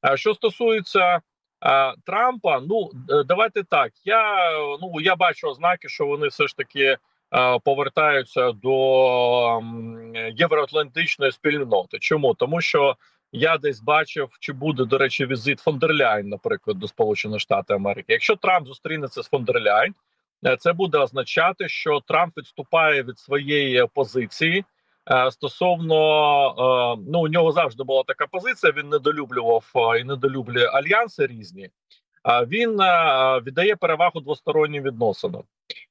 А що стосується а, Трампа, ну е, давайте так. Я ну я бачу ознаки, що вони все ж таки повертаються до євроатлантичної спільноти. Чому тому, що я десь бачив, чи буде до речі, візит Фондерляйн, наприклад, до Сполучених Штатів Америки. Якщо Трамп зустрінеться з Фондерляйн, е, це буде означати, що Трамп відступає від своєї позиції. Е, Стосовно е, ну у нього завжди була така позиція. Він недолюблював е, і недолюблює альянси різні. Він віддає перевагу двостороннім відносинам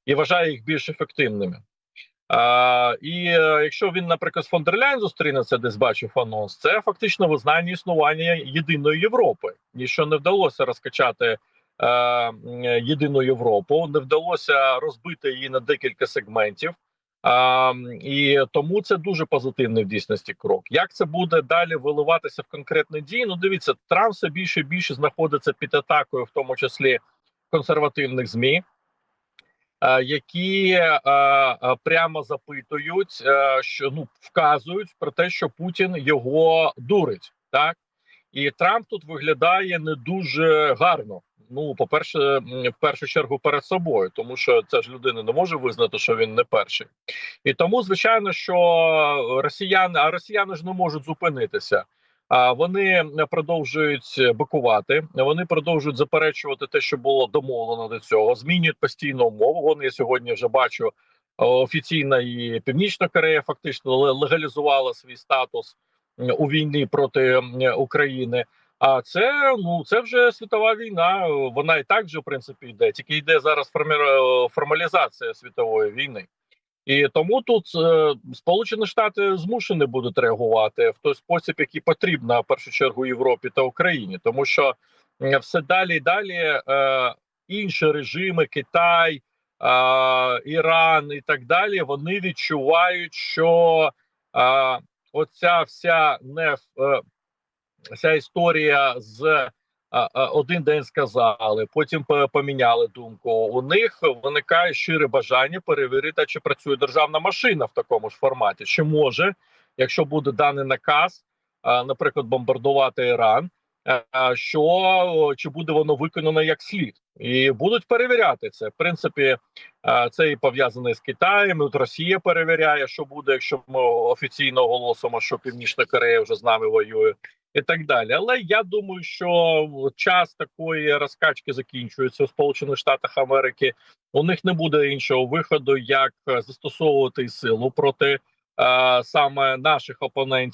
і вважає їх більш ефективними. І якщо він, наприклад, з Фондерляйн зустрінеться, десь бачив анонс, це фактично визнання існування єдиної Європи. Ніщо не вдалося розкачати єдину Європу, не вдалося розбити її на декілька сегментів. І тому це дуже позитивний в дійсності крок. Як це буде далі виливатися в конкретні дії? Ну, дивіться, Трамп все більше і більше знаходиться під атакою, в тому числі консервативних змі. е, Які е, е, прямо запитують, е, що ну вказують про те, що Путін його дурить, так і Трамп тут виглядає не дуже гарно. Ну, по перше, в першу чергу перед собою, тому що ця ж людина не може визнати, що він не перший, і тому звичайно, що росіяни, а росіяни ж не можуть зупинитися. А вони продовжують бикувати, вони продовжують заперечувати те, що було домовлено до цього. Змінюють постійно умови. Вони сьогодні вже бачу офіційна і Північна Корея фактично легалізувала свій статус у війні проти України. А це ну це вже світова війна. Вона і так вже в принципі йде. Тільки йде зараз формалізація світової війни, і тому тут е, Сполучені Штати змушені будуть реагувати в той спосіб, який потрібно в першу чергу Європі та Україні, тому що все далі і далі е, інші режими, Китай, е, Іран і так далі, вони відчувають, що е, оця вся не е, Ця історія з а, а, один день сказали, потім поміняли думку. У них виникає щире бажання перевірити, чи працює державна машина в такому ж форматі. Чи може, якщо буде даний наказ, наприклад, бомбардувати Іран, що чи буде воно виконано як слід, і будуть перевіряти це. В принципі, це і пов'язане з Китаєм. От Росія перевіряє, що буде, якщо ми офіційно оголосимо, що Північна Корея вже з нами воює і так далі. Але я думаю, що час такої розкачки закінчується у Сполучених Штатах Америки. У них не буде іншого виходу, як застосовувати силу проти е, саме наших опонентів.